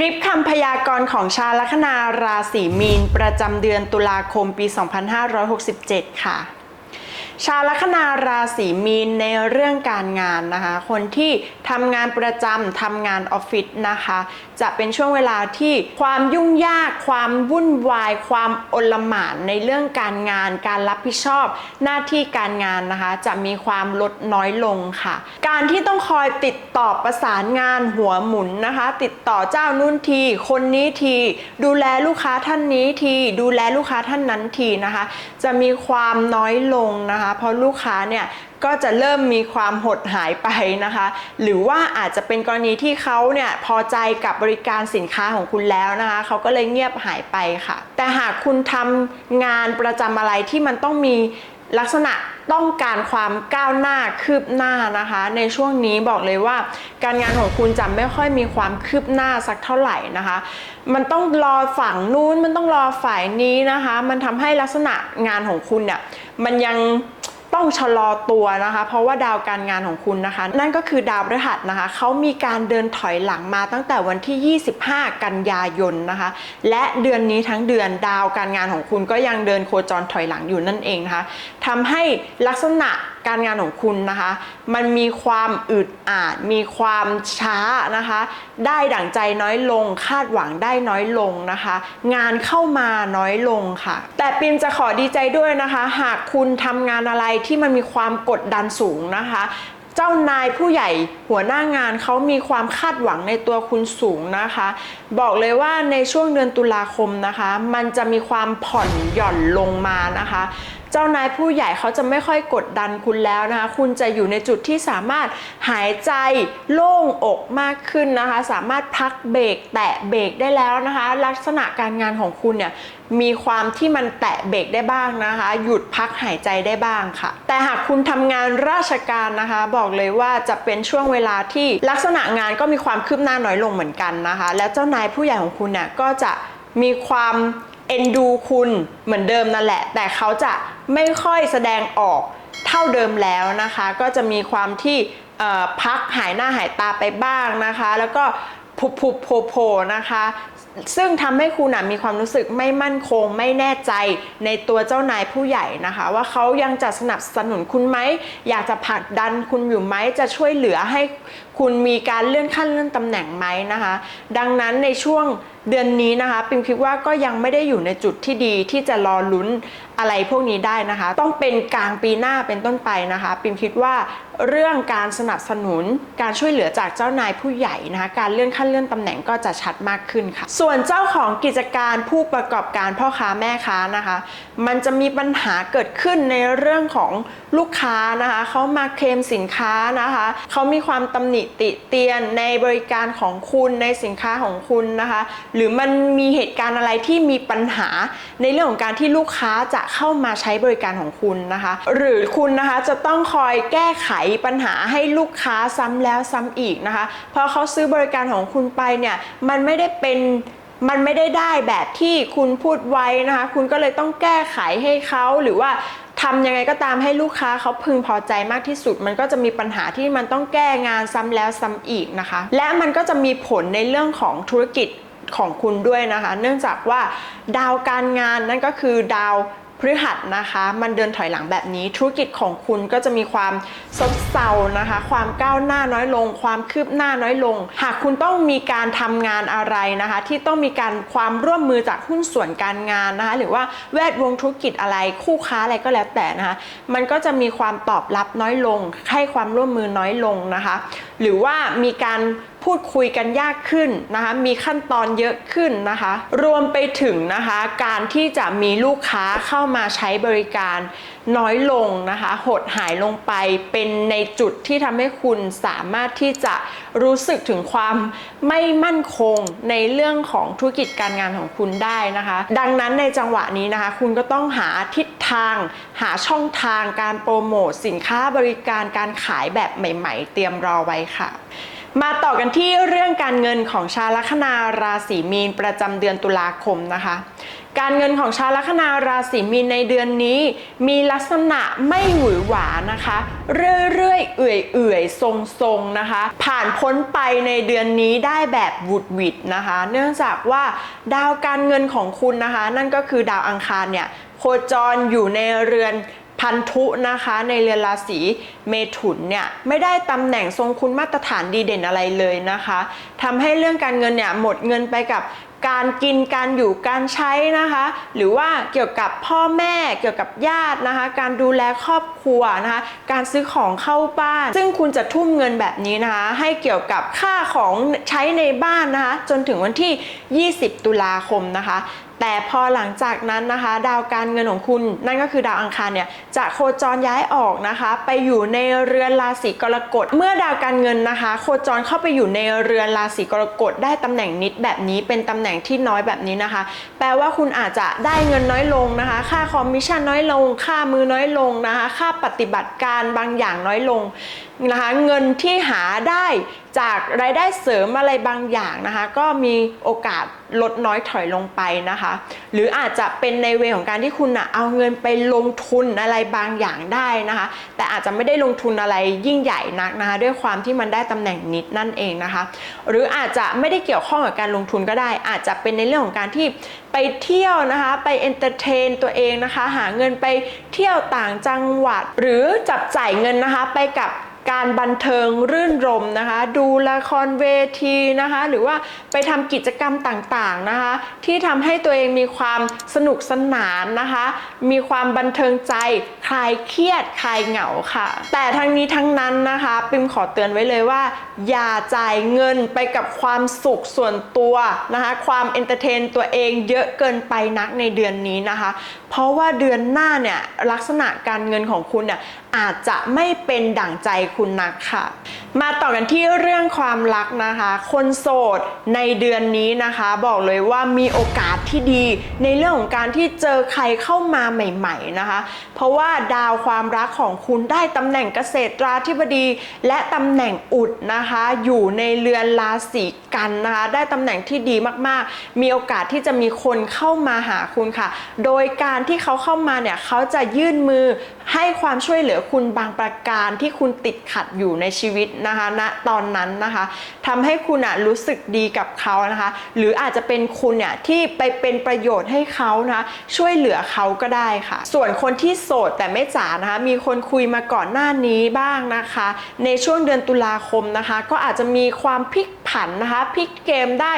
ลิปคำพยากรณ์ของชาวลัคนาราศีมีน ประจำเดือนตุลาคมปี 2567 ค่ะ ชาวลัคนาราศีมีนในเรื่องการงานนะคะ คนที่ทำงานประจำทำงานออฟฟิศนะคะ จะเป็นช่วงเวลาที่ความยุ่งยาก ความวุ่นวาย ความอลหม่านในเรื่องการงาน การรับผิดชอบ หน้าที่การงานนะคะ จะมีความลดน้อยลงค่ะ การที่ต้องคอยติดต่อประสานงานหัวหมุนนะคะ ติดต่อเจ้านู่นที คนนี้ที ดูแลลูกค้าท่านนี้ที ดูแลลูกค้าท่านนั้นทีนะคะ จะมีความน้อยลงนะคะเพราะลูกค้าเนี่ยก็จะเริ่มมีความหดหายไปนะคะ หรือว่าอาจจะเป็นกรณีที่เขาเนี่ยพอใจกับบริการสินค้าของคุณแล้วนะคะเขาก็เลยเงียบหายไปค่ะ แต่หากคุณทำงานประจำอะไรที่มันต้องมีลักษณะต้องการความก้าวหน้าคืบหน้านะคะ ในช่วงนี้บอกเลยว่า การงานของคุณจะไม่ค่อยมีความคืบหน้าสักเท่าไหร่นะคะ มันต้องรอฝั่งนู้นมันต้องรอฝ่ายนี้นะคะ มันทำให้ลักษณะงานของคุณเนี่ยมันยัง ต้องชะลอตัวนะคะ เพราะว่าดาวการงานของคุณนะคะ นั่นก็คือดาวพฤหัสนะคะเขามีการเดินถอยหลังมาตั้งแต่วันที่ 25 กันยายนนะคะ และเดือนนี้ทั้งเดือนดาวการงานของคุณก็ยังเดินโคจรถอยหลังอยู่นั่นเองนะคะทำให้ลักษณะการงานของคุณนะคะ มันมีความอึดอัดมีความช้านะคะ ได้ดั่งใจน้อยลง คาดหวังได้น้อยลงนะคะ งานเข้ามาน้อยลงค่ะ แต่ปิมจะขอดีใจด้วยนะคะ หากคุณทำงานอะไรที่มันมีความกดดันสูงนะคะเจ้านายผู้ใหญ่หัวหน้างานเขามีความคาดหวังในตัวคุณสูงนะคะ บอกเลยว่าในช่วงเดือนตุลาคมนะคะ มันจะมีความผ่อนหย่อนลงมานะคะ เจ้านายผู้ใหญ่เขาจะไม่ค่อยกดดันคุณแล้วนะคะ คุณจะอยู่ในจุดที่สามารถหายใจโล่งอกมากขึ้นนะคะ สามารถพักเบรกแตะเบรกได้แล้วนะคะ ลักษณะการงานของคุณเนี่ยมีความที่มันแตะเบรกได้บ้างนะคะ หยุดพักหายใจได้บ้างค่ะ แต่หากคุณทำงานราชการนะคะ บอกเลยว่าจะเป็นช่วงเวลาที่ลักษณะงานก็มีความคืบหน้าน้อยลงเหมือนกันนะคะ และเจ้านายผู้ใหญ่ของคุณเนี่ยก็จะมีความ เอ็นดูคุณเหมือนเดิมนั่นแหละ แต่เขาจะไม่ค่อยแสดงออกเท่าเดิมแล้วนะคะ ก็จะมีความที่พักหายหน้าหายตาไปบ้างนะคะ แล้วก็ผุบผุบโผล่โผล่นะคะ ซึ่งทำให้คุณนะมีความรู้สึกไม่มั่นคงไม่แน่ใจในตัวเจ้านายผู้ใหญ่นะคะ ว่าเขายังจะสนับสนุนคุณไหม อยากจะผลักดันคุณอยู่ไหมจะช่วยเหลือให้ คุณมีการเลื่อนขั้นเลื่อนตำแหน่งไหมนะคะ ดังนั้นในช่วงเดือนนี้นะคะปิมคิดว่าก็ยังไม่ได้อยู่ในจุดที่ดีที่จะรอลุ้นอะไรพวกนี้ได้นะคะ ต้องเป็นกลางปีหน้าเป็นต้นไปนะคะ ปิมคิดว่าเรื่องการสนับสนุนการช่วยเหลือจากเจ้านายผู้ใหญ่นะคะ การเลื่อนขั้นเลื่อนตำแหน่งก็จะชัดมากขึ้นค่ะ ส่วนเจ้าของกิจการผู้ประกอบการพ่อค้าแม่ค้านะคะ มันจะมีปัญหาเกิดขึ้นในเรื่องของลูกค้านะคะเขามาเคลมสินค้านะคะเขามีความตำหนิติเตียนในบริการของคุณในสินค้าของคุณนะคะ หรือมันมีเหตุการณ์อะไรที่มีปัญหาในเรื่องของการที่ลูกค้าจะเข้ามาใช้บริการของคุณนะคะ หรือคุณนะคะจะต้องคอยแก้ไขปัญหาให้ลูกค้าซ้ำแล้วซ้ำอีกนะคะพอเขาซื้อบริการของคุณไปเนี่ยมันไม่ได้เป็นมันไม่ได้ได้แบบที่คุณพูดไว้นะคะ คุณก็เลยต้องแก้ไขให้เขาหรือว่า ทำยังไงก็ตามให้ลูกค้าเขาพึงพอใจมากที่สุด มันก็จะมีปัญหาที่มันต้องแก้งานซ้ำแล้วซ้ำอีกนะคะ และมันก็จะมีผลในเรื่องของธุรกิจของคุณด้วยนะคะ เนื่องจากว่าดาวการงานนั่นก็คือดาว พฤหัสนะคะ มันเดินถอยหลังแบบนี้ ธุรกิจของคุณก็จะมีความซบเซานะคะ ความก้าวหน้าน้อยลง ความคืบหน้าน้อยลง หากคุณต้องมีการทำงานอะไรนะคะ ที่ต้องมีการความร่วมมือจากหุ้นส่วนการงานนะคะ หรือว่าแวดวงธุรกิจอะไรคู่ค้าอะไรก็แล้วแต่นะคะ มันก็จะมีความตอบรับน้อยลง ให้ความร่วมมือน้อยลงนะคะ หรือว่ามีการ พูดคุยกันยากขึ้นนะคะมีขั้นตอนเยอะขึ้นนะคะ รวมไปถึงนะคะการที่จะมีลูกค้าเข้ามาใช้บริการน้อยลงนะคะหดหายลงไปเป็นในจุดที่ทำให้คุณสามารถที่จะรู้สึกถึงความไม่มั่นคงในเรื่องของธุรกิจการงานของคุณได้นะคะ ดังนั้นในจังหวะนี้นะคะ คุณก็ต้องหาทิศทาง หาช่องทางการโปรโมทสินค้าบริการการขายแบบใหม่ ๆ เตรียมรอไว้ค่ะ มาต่อกันที่เรื่องการเงินของชาวลัคนาราศีมีนประจำเดือนตุลาคมนะคะ การเงินของชาวลัคนาราศีมีนในเดือนนี้ มีลักษณะไม่หวือหวานะคะ เรื่อยๆเอื่อยๆ ทรงๆนะคะ ผ่านพ้นไปในเดือนนี้ได้แบบวุดวิดนะคะ เนื่องจากว่าดาวการเงินของคุณนะคะ นั่นก็คือดาวอังคารเนี่ยโคจรอยู่ในเรือน พันธุนะคะในเรือนราศีเมถุนเนี่ยไม่ได้ตำแหน่งทรงคุณมาตรฐานดีเด่นอะไรเลยนะคะทำให้เรื่องการเงินเนี่ยหมดเงินไปกับการกินการอยู่การใช้นะคะ หรือว่าเกี่ยวกับพ่อแม่เกี่ยวกับญาตินะคะ การดูแลครอบครัวนะคะ การซื้อของเข้าบ้าน ซึ่งคุณจะทุ่มเงินแบบนี้นะคะ ให้เกี่ยวกับค่าของใช้ในบ้านนะคะ จนถึงวันที่ 20 ตุลาคมนะคะ แต่พอหลังจากนั้นนะคะ ดาวการเงินของคุณ นั่นก็คือดาวอังคารเนี่ยจะโคจรย้ายออกนะคะ ไปอยู่ในเรือนราศีกรกฎ เมื่อดาวการเงินนะคะ โคจรเข้าไปอยู่ในเรือนราศีกรกฎได้ตำแหน่งนิดแบบนี้เป็นตำแหน่งที่น้อยแบบนี้นะคะ แปลว่าคุณอาจจะได้เงินน้อยลงนะคะ ค่าคอมมิชชั่นน้อยลง ค่ามือน้อยลงนะคะ ค่าปฏิบัติการบางอย่างน้อยลงนะคะ เงินที่หาได้จากรายได้เสริมอะไรบางอย่างนะคะ ก็มีโอกาสลดน้อยถอยลงไปนะคะ หรืออาจจะเป็นในเวของการที่คุณนะเอาเงินไปลงทุนอะไรบางอย่างได้นะคะ แต่อาจจะไม่ได้ลงทุนอะไรยิ่งใหญ่นักนะคะ ด้วยความที่มันได้ตำแหน่งนิดนั่นเองนะคะ หรืออาจจะไม่ได้เกี่ยวข้องกับการลงทุนก็ได้ อาจจะเป็นในเรื่องของการที่ไปเที่ยวนะคะไปเอนเตอร์เทนตัวเองนะคะ หาเงินไปเที่ยวต่างจังหวัด หรือจับจ่ายเงินนะคะ ไปกับ การบันเทิงรื่นรมนะคะ ดูละครเวทีนะคะ หรือว่าไปทำกิจกรรมต่างๆนะคะ ที่ทำให้ตัวเองมีความสนุกสนานนะคะ มีความบันเทิงใจคลายเครียดคลายเหงาค่ะ แต่ทั้งนี้ทั้งนั้นนะคะ ปิมขอเตือนไว้เลยว่า อย่าจ่ายเงินไปกับความสุขส่วนตัวนะคะ ความเอนเตอร์เทนตัวเองเยอะเกินไปนักในเดือนนี้นะคะ เพราะว่าเดือนหน้าเนี่ยลักษณะการเงินของคุณเนี่ย อาจจะไม่เป็นดั่งใจคุณนักค่ะมาต่อกันที่เรื่องความรักนะคะ คนโสดในเดือนนี้นะคะ บอกเลยว่ามีโอกาสที่ดีในเรื่องของการที่เจอใครเข้ามาใหม่ๆนะคะ เพราะว่าดาวความรักของคุณได้ตำแหน่งเกษตราธิบดี และตำแหน่งอุดนะคะ อยู่ในเรือนราศีกันนะคะ ได้ตำแหน่งที่ดีมากๆ มีโอกาสที่จะมีคนเข้ามาหาคุณค่ะ โดยการที่เขาเข้ามาเนี่ยเขาจะยื่นมือให้ความช่วยเหลือคุณบางประการที่คุณติดขัดอยู่ในชีวิตนะคะณตอนนั้นนะคะทำให้คุณอะรู้สึกดีกับเขานะคะ หรืออาจจะเป็นคุณเนี่ยที่ไปเป็นประโยชน์ให้เขานะคะช่วยเหลือเขาก็ได้ค่ะ ส่วนคนที่โสดแต่ไม่จ๋านะคะ มีคนคุยมาก่อนหน้านี้บ้างนะคะ ในช่วงเดือนตุลาคมนะคะ ก็อาจจะมีความพลิกผันนะคะพลิกเกมได้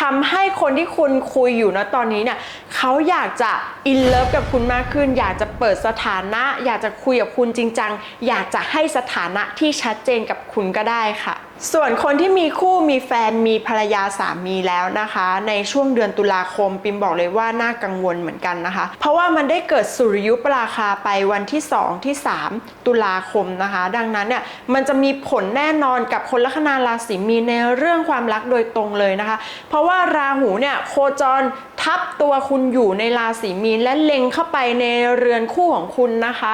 ทำให้คนที่คุณคุยอยู่นะตอนนี้เนี่ยเขาอยากจะอินเลิฟกับคุณมากขึ้น อยากจะเปิดสถานะ อยากจะคุยกับคุณจริงจังอยากจะให้สถานะที่ชัดเจนกับคุณก็ได้ค่ะ ส่วนคนที่มีคู่มีแฟนมีภรรยาสามีแล้วนะคะ ในช่วงเดือนตุลาคมปิมบอกเลยว่าน่ากังวลเหมือนกันนะคะ เพราะว่ามันได้เกิดสุริยุปราคาไปวันที่ 2 ที่ 3 ตุลาคมนะคะ ดังนั้นเนี่ยมันจะมีผลแน่นอนกับคนลัคนาราศีมีในเรื่องความรักโดยตรงเลยนะคะ เพราะว่าราหูเนี่ยโคจรทับตัวคุณอยู่ในราศีมีนและเล็งเข้าไปในเรือนคู่ของคุณนะคะ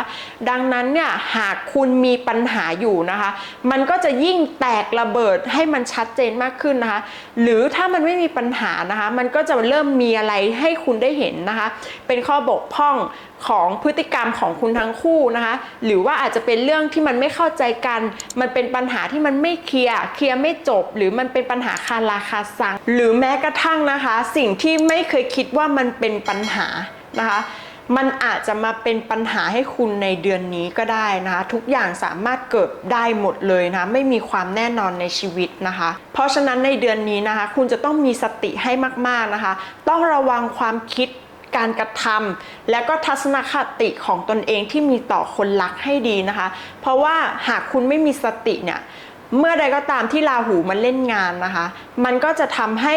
ดังนั้นเนี่ยหากคุณมีปัญหาอยู่นะคะ มันก็จะยิ่งแตกระเบิดให้มันชัดเจนมากขึ้นนะคะ หรือถ้ามันไม่มีปัญหานะคะ มันก็จะเริ่มมีอะไรให้คุณได้เห็นนะคะ เป็นข้อบกพร่องของพฤติกรรมของคุณทั้งคู่นะคะ หรือว่าอาจจะเป็นเรื่องที่มันไม่เข้าใจกัน มันเป็นปัญหาที่มันไม่เคลียร์เคลียร์ไม่จบ หรือมันเป็นปัญหาคาราคาซังหรือแม้กระทั่งนะคะ สิ่งที่ไม่เคยคิดว่ามันเป็นปัญหานะคะ มันอาจจะมาเป็นปัญหาให้คุณในเดือนนี้ก็ได้นะคะทุกอย่างสามารถเกิดได้หมดเลยนะคะไม่มีความแน่นอนในชีวิตนะคะ เพราะฉะนั้นในเดือนนี้นะคะ คุณจะต้องมีสติให้มากๆนะคะ ต้องระวังความคิดการกระทำและก็ทัศนคติของตนเองที่มีต่อคนรักให้ดีนะคะ เพราะว่าหากคุณไม่มีสติเนี่ย เมื่อใดก็ตามที่ราหูมันเล่นงานนะคะ มันก็จะทำให้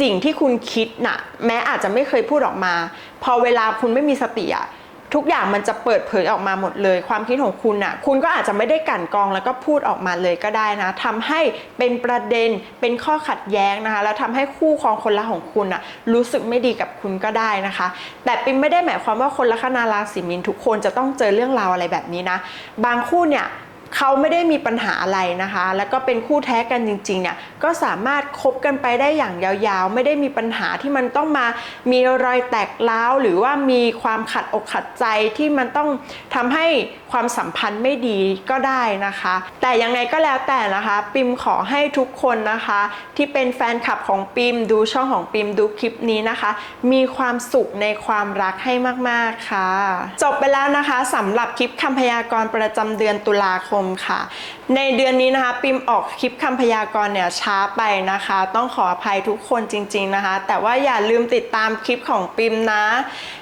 สิ่งที่คุณคิดน่ะแม้อาจจะไม่เคยพูดออกมา พอเวลาคุณไม่มีสติอะทุกอย่างมันจะเปิดเผยออกมาหมดเลย ความคิดของคุณน่ะ คุณก็อาจจะไม่ได้กลั่นกรองแล้วก็พูดออกมาเลยก็ได้นะทำให้เป็นประเด็นเป็นข้อขัดแย้งนะคะ แล้วทำให้คู่ครองคนรักของคุณน่ะ รู้สึกไม่ดีกับคุณก็ได้นะคะ แต่ปิมไม่ได้หมายความว่าคนลัคนาราศีมีนทุกคนจะต้องเจอเรื่องราวอะไรแบบนี้นะ บางคู่เนี่ย เขาไม่ได้มีปัญหาอะไรนะคะ แล้วก็เป็นคู่แท้กันจริงๆเนี่ยก็สามารถคบกันไปได้อย่างยาวๆ ไม่ได้มีปัญหาที่มันต้องมามีรอยแตกร้าวหรือว่ามีความขัดอกขัดใจที่มันต้องทำให้ความสัมพันธ์ไม่ดีก็ได้นะคะ แต่ยังไงก็แล้วแต่นะคะ ปิมขอให้ทุกคนนะคะ ที่เป็นแฟนคลับของปิมดูช่องของปิมดูคลิปนี้นะคะ มีความสุขในความรักให้มากๆค่ะ จบไปแล้วนะคะสำหรับคลิปคำพยากรณ์ประจำเดือนตุลาคมค่ะ ในเดือนนี้นะคะปิมออกคลิปคำพยากรณ์เนี่ยช้าไปนะคะ ต้องขออภัยทุกคนจริง ๆนะคะ แต่ว่าอย่าลืมติดตามคลิปของปิมนะ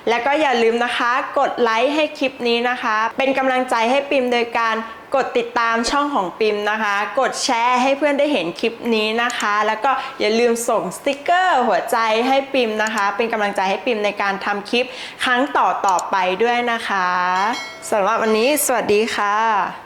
แล้วก็อย่าลืมนะคะกดไลค์ให้คลิปนี้นะคะ เป็นกำลังใจให้ปิมโดยการกดติดตามช่องของปิมนะคะ กดแชร์ให้เพื่อนได้เห็นคลิปนี้นะคะ แล้วก็อย่าลืมส่งสติกเกอร์หัวใจให้ปิมนะคะ เป็นกำลังใจให้ปิมในการทำคลิปครั้งต่อๆไปด้วยนะคะสำหรับวันนี้สวัสดีค่ะ